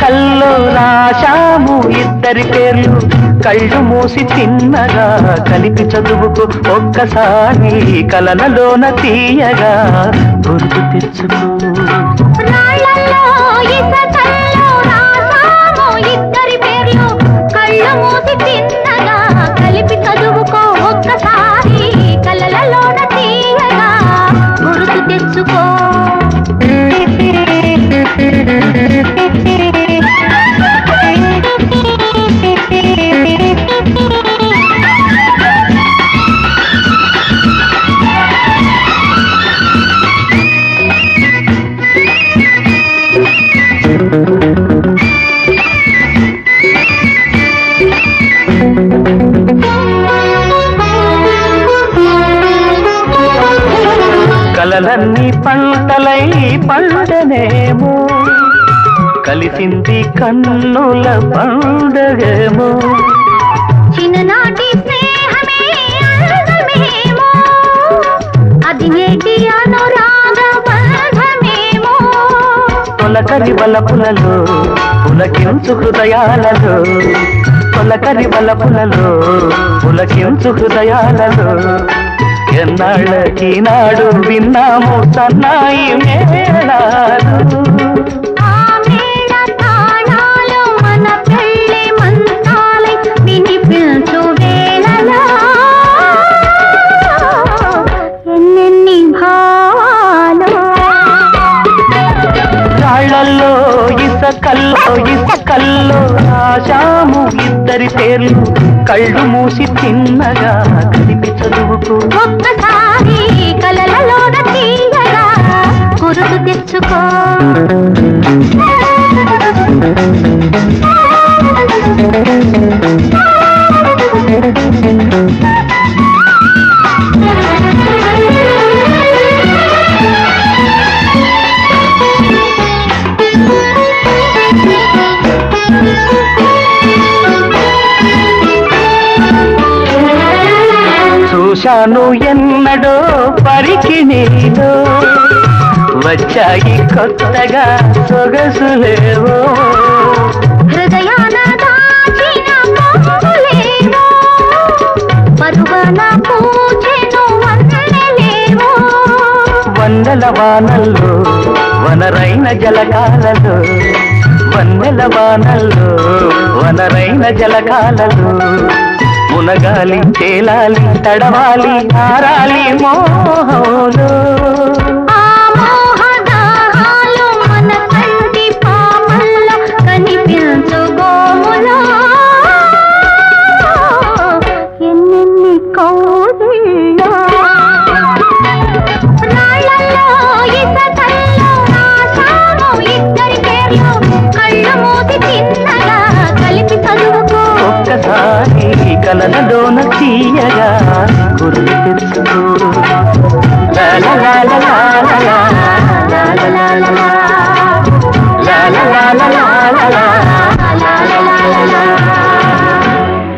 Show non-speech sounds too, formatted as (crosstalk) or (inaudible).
కల్లో రాశాము ఇద్దరి పేర్లు కళ్ళు మూసి తిన్నగా కలిపి చదువుకు ఒక్కసారి కలనలోన తీయగా గుర్తు తెచ్చుకో. కలలన్నీ పంటలై పండనేమో. కలిసింది కన్నుల పండగేమో. చిన్ననాటి తొలకరి బలపులలో పులకించు హృదయాలలో. తొలకరి బలపులలో పులకించు హృదయాలలో. ఎన్నాళ్ళకి నాడు విన్నాము సన్నాయి మేళాలు. ఇసకల్లో ఇసకల్లో రాశాము ఇద్దరి పేర్లు కళ్ళు మూసి తిన్నగా కలిపి చదువుకు ఒక్కసారి కలలలోన తీయగా గురుతు తెచ్చుకో. (laughs) చూశాను ఎన్నడో పరికి నీలో వచ్చాయి కొత్తగా సొగసులేవో హృదయాన దాచిన పరువన వన్నెల వానల్లో వనరైన జలకాలలో వన్నెల వానల్లో వనరైన జలకాలలో మునగాలి తేలాలి తడవాలి ఆరాలి మోహంలో ఒక్కసారి కలనలోన తీయగా గుర్తు తెచ్చుకో